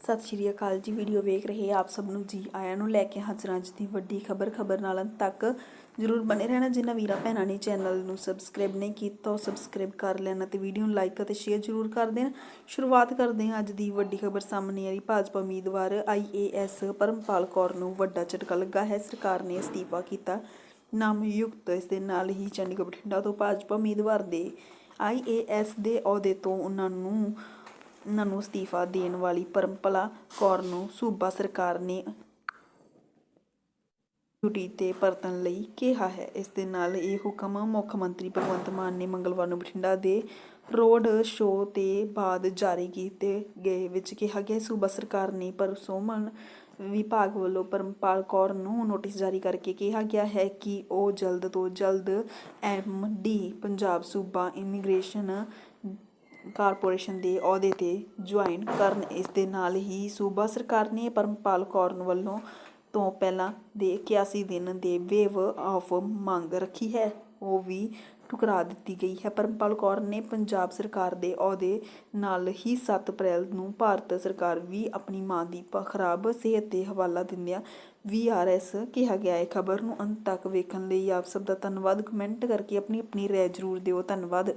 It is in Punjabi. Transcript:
ਸਤਿ ਸ਼੍ਰੀ ਅਕਾਲ ਜੀ। ਵੀਡੀਓ ਵੇਖ ਰਹੇ ਆਪ ਸਭ ਨੂੰ ਜੀ ਆਇਆਂ ਨੂੰ ਲੈ ਕੇ ਹਾਜ਼ਰ ਅੱਜ ਦੀ ਵੱਡੀ ਖਬਰ। ਖਬਰ ਨਾਲ ਅੰਤ ਤੱਕ ਜਰੂਰ ਬਨੇ ਰਹਿਣਾ। ਜਿਨ੍ਹਾਂ ਵੀਰਾਂ ਭੈਣਾਂ ਨੇ ਚੈਨਲ ਨੂੰ ਸਬਸਕ੍ਰਾਈਬ ਨਹੀਂ ਕੀਤਾ, ਉਹ ਸਬਸਕ੍ਰਾਈਬ ਕਰ ਲੈਣਾ ਤੇ ਵੀਡੀਓ ਨੂੰ ਲਾਈਕ ਅਤੇ ਸ਼ੇਅਰ ਜਰੂਰ ਕਰ ਦੇਣ। ਸ਼ੁਰੂਆਤ ਕਰਦੇ ਹਾਂ ਅੱਜ ਦੀ ਵੱਡੀ ਖਬਰ ਸਾਹਮਣੇ ਆ ਰਹੀ। ਭਾਜਪਾ ਉਮੀਦਵਾਰ ਆਈਏਐਸ ਪਰਮਪਾਲ ਕੌਰ ਨੂੰ ਵੱਡਾ ਝਟਕਾ ਲੱਗਾ ਹੈ। ਸਰਕਾਰ ਨੇ ਅਸਤੀਫਾ ਕੀਤਾ। ਨਾਮਯੁਕਤ ਇਸ ਦੇ ਨਾਲ ਹੀ ਚੰਡੀਗੜ੍ਹ ਬਠਿੰਡਾ ਤੋਂ ਭਾਜਪਾ ਉਮੀਦਵਾਰ ਦੇ ਆਈਏਐਸ ਦੇ ਅਹੁਦੇ ਤੋਂ ਉਹਨਾਂ ਨੂੰ ਨੂੰ ਅਸਤੀਫਾ ਦੇਣ ਵਾਲੀ ਪਰਮਪਲਾ ਕੌਰ ਨੂੰ ਸੂਬਾ ਸਰਕਾਰ ਨੇ ਡਿਊਟੀ ਤੇ ਪਰਤਣ ਲਈ ਕਿਹਾ ਹੈ। ਇਸ ਦੇ ਨਾਲ ਇਹ ਹੁਕਮ ਮੁੱਖ ਮੰਤਰੀ ਭਗਵੰਤ ਮਾਨ ਨੇ ਮੰਗਲਵਾਰ ਨੂੰ ਬਠਿੰਡਾ ਦੇ ਰੋਡ ਸ਼ੋਅ ਤੇ ਬਾਅਦ ਜਾਰੀ ਕੀਤੇ ਗਏ ਵਿੱਚ ਕਿਹਾ ਗਿਆ ਸੂਬਾ ਸਰਕਾਰ ਨੇ ਪਰਸੋਮਨ ਵਿਭਾਗ ਵੱਲੋਂ ਪਰਮਪਾਲ ਕੌਰ ਨੂੰ ਨੋਟਿਸ ਜਾਰੀ ਕਰਕੇ ਕਿਹਾ ਗਿਆ ਹੈ ਕਿ ਉਹ ਜਲਦ ਤੋਂ ਜਲਦ ਐਮਡੀ ਪੰਜਾਬ ਸੂਬਾ ਇਮੀਗ੍ਰੇਸ਼ਨ ਕਾਰਪੋਰੇਸ਼ਨ ਦੇ ਅਹੁਦੇ ਤੇ ਜੁਆਇਨ ਕਰਨ ਇਸ ਦੇ ਨਾਲ ਹੀ ਸੂਬਾ ਸਰਕਾਰ ਨੇ ਪਰਮਪਾਲ ਕੌਰ ਵੱਲੋਂ ਤੋਂ ਪਹਿਲਾਂ ਦੇ 81 ਦਿਨ ਦੇ ਵੇਵ ਆਫ ਮੰਗ ਰੱਖੀ ਹੈ। ਉਹ ਵੀ ਠੁਕਰਾ ਦਿੱਤੀ ਗਈ ਹੈ। ਪਰਮਪਾਲ ਕੌਰ ਨੇ ਪੰਜਾਬ ਸਰਕਾਰ ਦੇ ਅਹੁਦੇ ਨਾਲ ਹੀ 7 ਅਪ੍ਰੈਲ ਨੂੰ ਭਾਰਤ ਸਰਕਾਰ ਵੀ ਆਪਣੀ ਮਾਂ ਦੀ ਖਰਾਬ ਸਿਹਤ ਦੇ ਹਵਾਲਾ ਦਿੰਦਿਆਂ ਵੀਆਰਐਸ ਕਿਹਾ ਗਿਆ ਹੈ। ਖਬਰ ਨੂੰ ਅੰਤ ਤੱਕ ਵੇਖਣ ਲਈ ਆਪ ਸਭ ਦਾ ਧੰਨਵਾਦ। ਕਮੈਂਟ ਕਰਕੇ ਆਪਣੀ ਆਪਣੀ ਰਾਏ ਜ਼ਰੂਰ ਦਿਓ। ਧੰਨਵਾਦ।